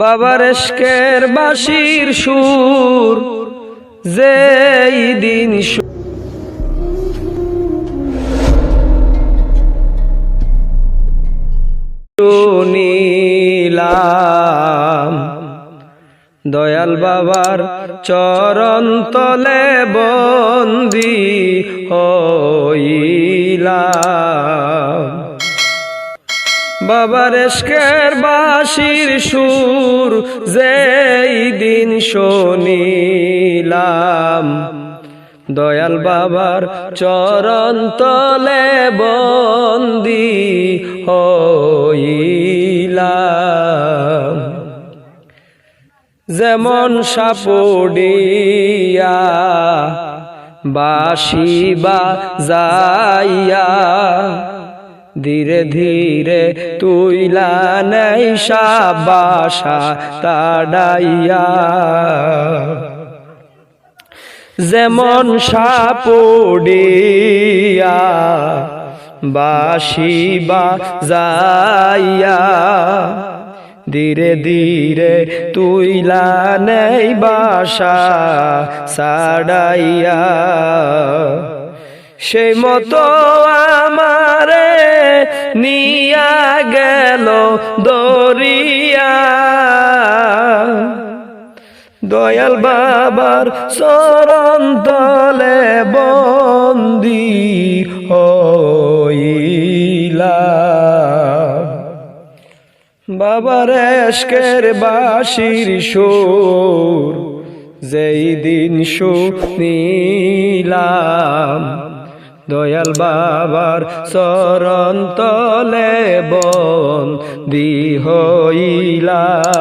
বাবার এসকের বাসির সুর যেই দিন শুনিলাম। দয়াল বাবার চরণ তলে বন্দি হইলাম। বাবার এসকের বাসির সুর যেই দিন শুনিলাম। দয়াল বাবার চরণ তলে বন্দি হইলাম। যেমন সাপুডিয়া বাসিবা যাইয়া ধীরে ধীরে তুইলা নেই বাসা তাড়াইয়া। যেমন সাপুডিয়া বাসি বা যাইয়া। ধীরে ধীরে তুইলা নেই বাসা সাড়াইয়া। সেই মতো আমারে নিয়া গেল দরিয়া। দয়াল বাবার চরণ তলে বন্দি হইলা। বাবার এসকের বাসির সুর যেই দিন শুনিলাম। দয়াল বাবার চরণ তলে বন্দি হইলাম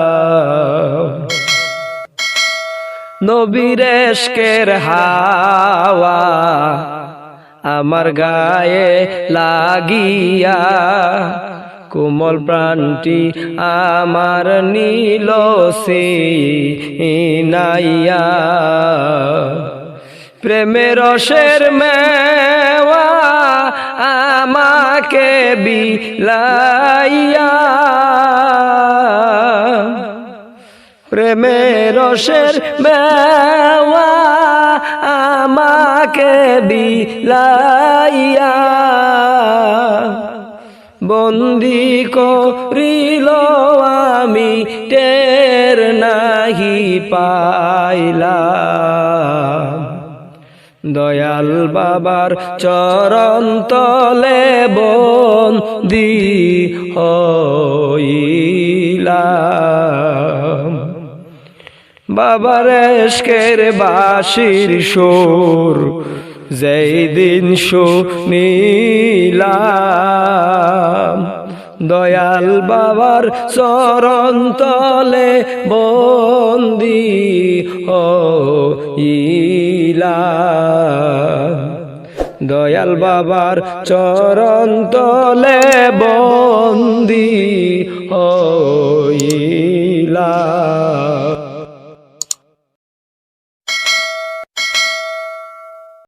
নবীরেশকের হাওয়া আমার গায়ে লাগিয়া, কোমল প্রাণটি আমার নীল সে নাইয়া প্রেমের রসের মেওয়া আমাকে বিলাইয়া। প্রেমের রসের বেওয়া আমাকে বিলাইয়া। বন্দি করিল আমি, টের নাহি পাইলাম দয়াল বাবার চরণ তলে বন্দি হইলাম। বাবার এসকের বাসির সুর যেই দিন শুনিলাম। দয়াল বাবার চরণ তলে বন্দি ও ইলা দয়াল বাবার চরণ তলে বন্দি ও ইলা